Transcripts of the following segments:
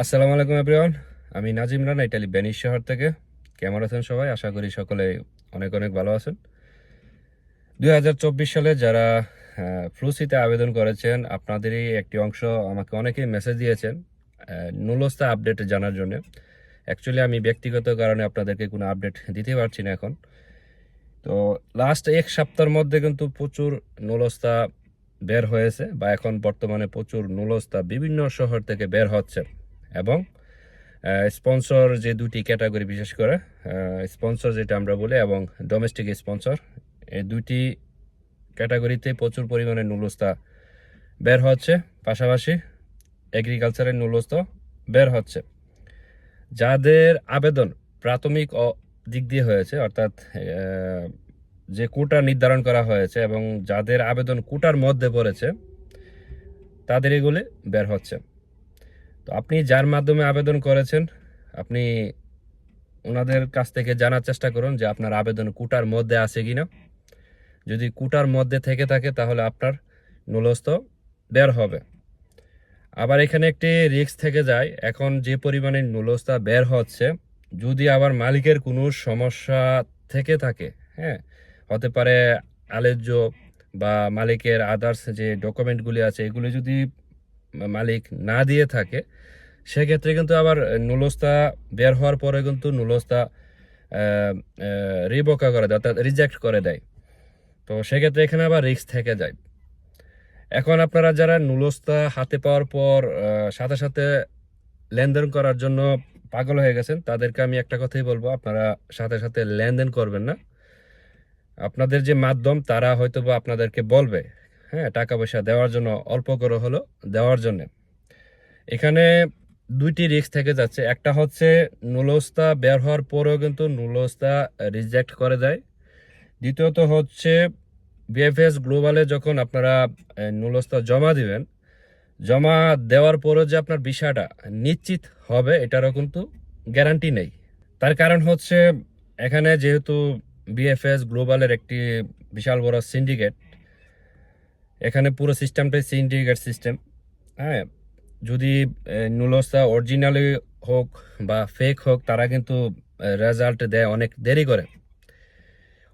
আসসালামু আলাইকুম এভরিওয়ান আমি নাজিম রানা, ইটালি বেনিস শহর থেকে। কেমন আছেন সবাই? আশা করি সকলে অনেক অনেক ভালো আছেন। দুই হাজার চব্বিশ সালে যারা ফ্লুসিতে আবেদন করেছেন, আপনাদেরই একটি অংশ আমাকে অনেকেই মেসেজ দিয়েছেন নুলস্তা আপডেট জানার জন্য। অ্যাকচুয়ালি আমি ব্যক্তিগত কারণে আপনাদেরকে কোনো আপডেট দিতে পারছি না এখন। তো লাস্ট এক সপ্তাহের মধ্যে কিন্তু প্রচুর নুলস্তা বের হয়েছে, বা এখন বর্তমানে প্রচুর নুলস্তা বিভিন্ন শহর থেকে বের হচ্ছে। এবং স্পন্সর যে দুটি ক্যাটাগরি বিশেষ করে স্পন্সর যেটা আমরা বলি এবং ডোমেস্টিক স্পন্সর এই দুটি ক্যাটাগরিতে প্রচুর পরিমাণে নুলস্তা বের হচ্ছে। পাশাপাশি এগ্রিকালচারের নুলস্তা বের হচ্ছে। যাদের আবেদন প্রাথমিক দিক দিয়ে হয়েছে, অর্থাৎ যে কোটা নির্ধারণ করা হয়েছে এবং যাদের আবেদন কোটার মধ্যে পড়েছে, তাদের এগুলি বের হচ্ছে। তো আপনি যার মাধ্যমে আবেদন করেছেন, আপনি ওনাদের কাছ থেকে জানার চেষ্টা করুন যে আপনার আবেদন কোটার মধ্যে আছে কি না যদি কোটার মধ্যে থেকে থাকে, তাহলে আপনার নুলস্ত বের হবে। আবার এখানে একটি রিস্ক থেকে যায়, এখন যে পরিমাণে নুলস্তা বের হচ্ছে, যদি আবার মালিকের কোনো সমস্যা থেকে থাকে হ্যাঁ হতে পারে আলেজ্য বা মালিকের আদার্স যে ডকুমেন্টগুলি আছে, এগুলি যদি মালিক না দিয়ে থাকে, সেক্ষেত্রে কিন্তু আবার নুলস্তা বের হওয়ার পরে কিন্তু নুলস্তা রিবোকা করে দেয়, অর্থাৎ রিজেক্ট করে দেয়। তো সেক্ষেত্রে এখানে আবার রিস্ক থেকে যায়। এখন আপনারা যারা নুলস্তা হাতে পাওয়ার পর সাথে সাথে লেনদেন করার জন্য পাগল হয়ে গেছেন, তাদেরকে আমি একটা কথাই বলব, আপনারা সাথে সাথে লেনদেন করবেন না। আপনাদের যে মাধ্যম, তারা হয়তো বা আপনাদেরকে বলবে হ্যাঁ টাকা পয়সা দেওয়ার জন্য অল্প করে হলো দেওয়ার জন্য। এখানে দুইটি রিস্ক থেকে যাচ্ছে। একটা হচ্ছে নুলস্তা বের হওয়ার পরেও কিন্তু নুলস্তা রিজেক্ট করে দেয়। দ্বিতীয়ত হচ্ছে বিএফএস গ্লোবালে যখন আপনারা নুলস্তা জমা দিবেন, জমা দেওয়ার পরেও যে আপনার বিষয়টা নিশ্চিত হবে, এটারও কিন্তু গ্যারান্টি নেই। তার কারণ হচ্ছে এখানে যেহেতু বিএফএস গ্লোবালের একটি বিশাল বড় সিন্ডিকেট এখানে পুরো সিস্টেমটাই সিন্ডিকেট সিস্টেম হ্যাঁ? যদি নুলস্তা অরিজিনালি হোক বা ফেক হোক, তারা কিন্তু রেজাল্ট দেয় অনেক দেরি করে।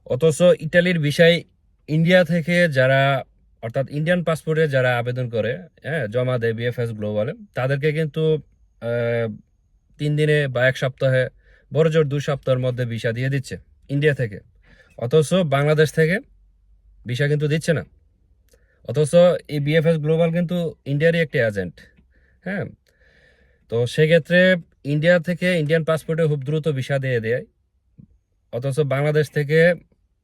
অথচ ইটালির বিষয়, ইন্ডিয়া থেকে যারা, অর্থাৎ ইন্ডিয়ান পাসপোর্টে যারা আবেদন করে হ্যাঁ জমা দেয় বিএফএস গ্লোবালে তাদেরকে কিন্তু তিন দিনে বা এক সপ্তাহে, বড় জোর দুই সপ্তাহের মধ্যে ভিসা দিয়ে দিচ্ছে ইন্ডিয়া থেকে। অথচ বাংলাদেশ থেকে ভিসা কিন্তু দিচ্ছে না। অথচ এই বিএফএস গ্লোবাল কিন্তু ইন্ডিয়ারই একটি এজেন্ট হ্যাঁ? তো সেক্ষেত্রে ইন্ডিয়া থেকে ইন্ডিয়ান পাসপোর্টে খুব দ্রুত ভিসা দিয়ে দেয়। অথচ বাংলাদেশ থেকে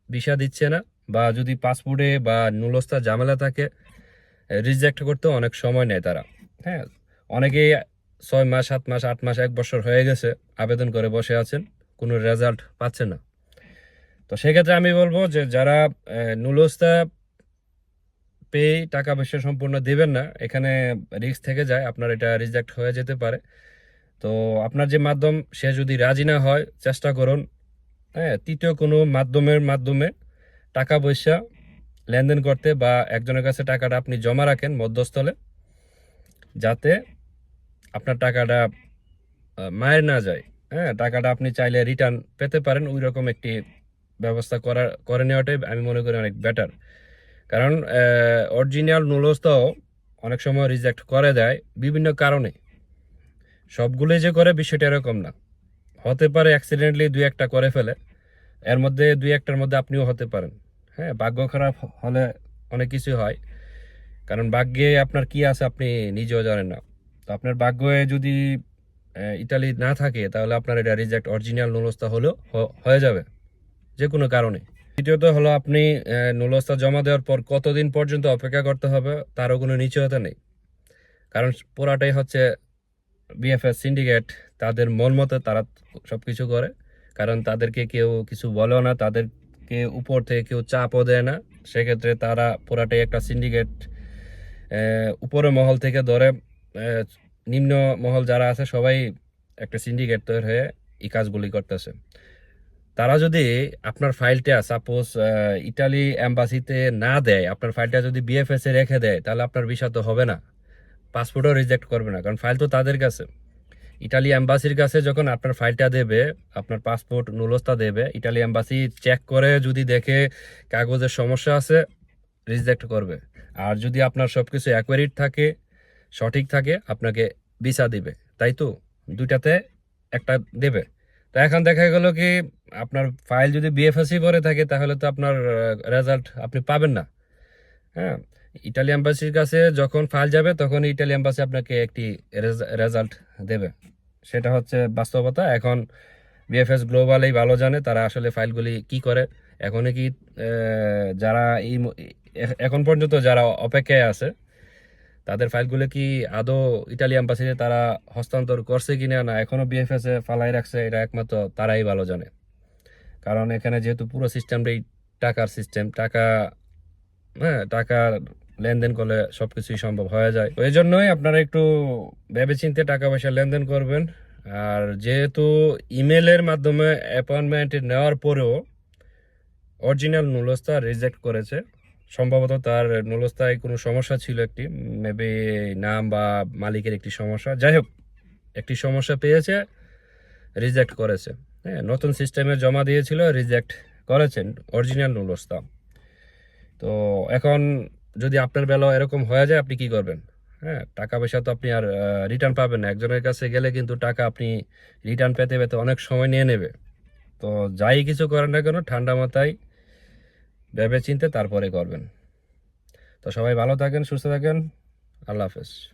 ভিসা দিচ্ছে না বা যদি পাসপোর্টে বা নুলস্তা ঝামেলা থাকে রিজেক্ট করতে অনেক সময় নেয় তারা হ্যাঁ? অনেকেই ছয় মাস, সাত মাস, আট মাস, এক বছর হয়ে গেছে, আবেদন করে বসে আছেন, কোনো রেজাল্ট পাচ্ছে না। তো সেক্ষেত্রে আমি বলব যে যারা নুলস্তা পেয়ে টাকা পয়সা সম্পূর্ণ দেবেন না। এখানে রিস্ক থেকে যায়, আপনার এটা রিজেক্ট হয়ে যেতে পারে। তো আপনার যে মাধ্যম, সে যদি রাজি না হয়, চেষ্টা করুন। হ্যাঁ তৃতীয় কোনো মাধ্যমের মাধ্যমে টাকা পয়সা লেনদেন করতে বা একজনের কাছে টাকাটা আপনি জমা রাখেন মধ্যস্থলে, যাতে আপনার টাকাটা মায়ের না যায়। হ্যাঁ টাকাটা আপনি চাইলে রিটার্ন পেতে পারেন। ওই রকম একটি ব্যবস্থা করা, করে নেওয়াটাই আমি মনে করি অনেক বেটার কারণ অরিজিনাল নুলসটাও অনেক সময় রিজেক্ট করে দেয় বিভিন্ন কারণে। সবগুলোই যে করে বিষয়টা এরকম না। হতে পারে অ্যাক্সিডেন্টলি দুই একটা করে ফেলে, এর মধ্যে দুই একটার মধ্যে আপনিও হতে পারেন। হ্যাঁ ভাগ্য খারাপ হলে অনেক কিছু হয়। কারণ ভাগ্যে আপনার কি আছে আপনি নিজেও জানেন না। তো আপনার ভাগ্যে যদি ইতালি না থাকে, তাহলে আপনার এটা রিজেক্ট অরিজিনাল নুলস্তা হলেও হয়ে যাবে। যে কোনো কারণে। দ্বিতীয়ত হলো আপনি নুলস্তা জমা দেওয়ার পর কতদিন পর্যন্ত অপেক্ষা করতে হবে তারও কোনো নিশ্চয়তা নেই। কারণ পুরাটাই হচ্ছে বিএফএস সিন্ডিকেট, তাদের মন মতো তারা সব কিছু করে। কারণ তাদেরকে কেউ কিছু বলেও না, তাদেরকে উপর থেকে কেউ চাপও দেয় না। সেক্ষেত্রে তারা পুরাটাই একটা সিন্ডিকেট উপরের মহল থেকে ধরে নিম্ন মহল যারা আছে সবাই একটা সিন্ডিকেট তৈরি হয়ে এই কাজগুলি করতেছে। তারা যদি আপনার ফাইলটা সাপোজ ইটালি এম্বাসিতে না দেয়, আপনার ফাইলটা যদি বিএফএস রেখে দেয়, তাহলে আপনার বিষয় তো হবে না। পাসপোর্টও রিজেক্ট করবে না, কারণ ফাইল তো তাদের কাছে। ইটালি অ্যাম্বাসির কাছে যখন আপনার ফাইলটা দেবে, আপনার পাসপোর্ট নুলস্তা দেবে ইটালি অ্যাম্বাসি চেক করে যদি দেখে কাগজের সমস্যা আছে রিজেক্ট করবে। আর যদি আপনার সব কিছু অ্যাকোয়ারিট থাকে, সঠিক থাকে, আপনাকে ভিসা দিবে। তাই তো? দুইটাতে একটা দেবে। তো এখন দেখা গেল কি আপনার ফাইল যদি বিএফএসি করে থাকে, তাহলে তো আপনার রেজাল্ট আপনি পাবেন না। হ্যাঁ ইটালি এম্বাসির কাছে যখন ফাইল যাবে, তখন ইটালি এম্বাসি আপনাকে একটি রেজাল্ট দেবে। সেটা হচ্ছে বাস্তবতা। এখন বিএফএস গ্লোবালেই ভালো জানে, তারা আসলে ফাইলগুলি কি করে। এখনই কি যারা এই এখন পর্যন্ত যারা অপেক্ষায় আছে তাদের ফাইলগুলো কি আদৌ ইটালি এম্বাসিতে তারা হস্তান্তর করছে কিনা না এখনও বিএফএস ফালাই রাখছে, এটা একমাত্র তারাই ভালো জানে। কারণ এখানে যেহেতু পুরো সিস্টেমটাই টাকার সিস্টেম, টাকা হ্যাঁ টাকা লেনদেন করলে সব কিছুই সম্ভব হয়ে যায়। এই জন্যই আপনারা একটু ভেবেচিন্তে টাকা পয়সা লেনদেন করবেন। আর যেহেতু ইমেলের মাধ্যমে অ্যাপয়েন্টমেন্ট নেওয়ার পরেও অরিজিনাল নুলস্তা রিজেক্ট করেছে সম্ভবত তার নুলস্তায় কোনো সমস্যা ছিল একটি মেবি নাম বা মালিকের একটি সমস্যা। যাই হোক, একটি সমস্যা পেয়েছে রিজেক্ট করেছে। হ্যাঁ নতুন সিস্টেমে জমা দিয়েছিল রিজেক্ট করেছেন অরিজিনাল নুলস্তা তো এখন যদি আপনার বেলা এরকম হয়ে যায়, আপনি কি করবেন? হ্যাঁ টাকা পয়সা তো আপনি আর রিটার্ন পাবেন না। একজনের কাছে গেলে কিন্তু টাকা আপনি রিটার্ন পেতে পেতে অনেক সময় নিয়ে নেবে। তো যাই কিছু করেন না কেন, ঠান্ডা মাথায় ভেবে চিনতে তারপরে করবেন। তো সবাই ভালো থাকেন সুস্থ থাকেন। আল্লাহ হাফেজ।